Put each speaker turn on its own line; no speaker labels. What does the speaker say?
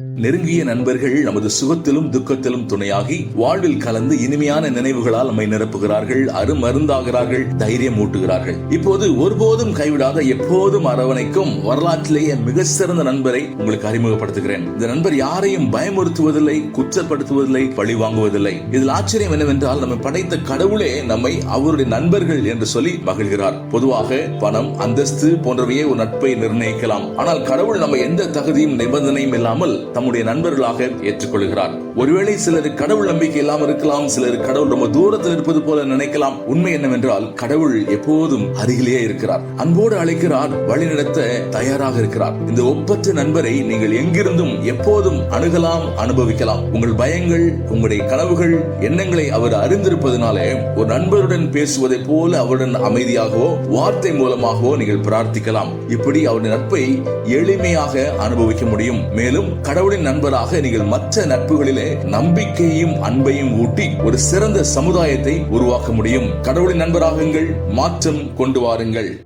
நெருங்கிய நண்பர்கள் நமது சுகத்திலும் துக்கத்திலும் துணையாகி வாழ்வில் கலந்து இனிமையான நினைவுகளால் நம்மை நிரப்புகிறார்கள் அருமருந்தாகிறார்கள் தைரியம் ஊட்டுகிறார்கள். இப்போது ஒருபோதும் கைவிடாத எப்போதும் அரவணைக்கும் வரலாற்றிலேயே மிக சிறந்த நண்பரை உங்களுக்கு அறிமுகப்படுத்துகிறேன். இந்த நண்பர் யாரையும் பயமுறுத்துவதில்லை குற்றப்படுத்துவதில்லை பழி வாங்குவதில்லை. இதில் ஆச்சரியம் என்னவென்றால் நம்மை படைத்த கடவுளே நம்மை அவருடைய நண்பர்கள் என்று சொல்லி மகிழ்கிறார். பொதுவாக பணம் அந்தஸ்து போன்றவையே ஒரு நட்பை நிர்ணயிக்கலாம். ஆனால் கடவுள் நம்ம எந்த தகுதியும் நிபந்தனையும் இல்லாமல் தம்முடைய நண்பர்களாக ஏற்றுக்கொள்கிறார். ஒருவேளை சிலர் கடவுள் நம்பிக்கை இல்லாமல் இருக்கலாம் சிலர் கடவுள் ரொம்ப தூரத்தில் இருப்பது போல நினைக்கலாம். உண்மை என்னவென்றால் கடவுள் எப்போதும் அருகிலேயே இருக்கிறார். அன்போடு அழைக்கிறார் வழிநடத்த தயாராக இருக்கிறார். இந்த ஒப்பற்ற நண்பரை நீங்கள் எங்கிருந்தும் எப்போதும் அணுகலாம் அனுபவிக்கலாம். உங்கள் பயங்கள் உங்களுடைய கனவுகள் எண்ணங்களை அவர் அறிந்திருப்பதனாலே ஒரு நண்பருடன் பேசுவதை போல அவருடன் அமைதியாகவோ வார்த்தை மூலமாகவோ நீங்கள் பிரார்த்திக்கலாம். இப்படி அவருடைய நட்பை எளிமையாக அனுபவிக்க முடியும். மேலும் கடவுள் கடவுளின் நண்பராக நீங்கள் மற்ற நட்புகளிலே நம்பிக்கையும் அன்பையும் ஊட்டி ஒரு சிறந்த சமுதாயத்தை உருவாக்க முடியும். கடவுளின் நண்பராகுங்கள் மாற்றம் கொண்டு வாருங்கள்.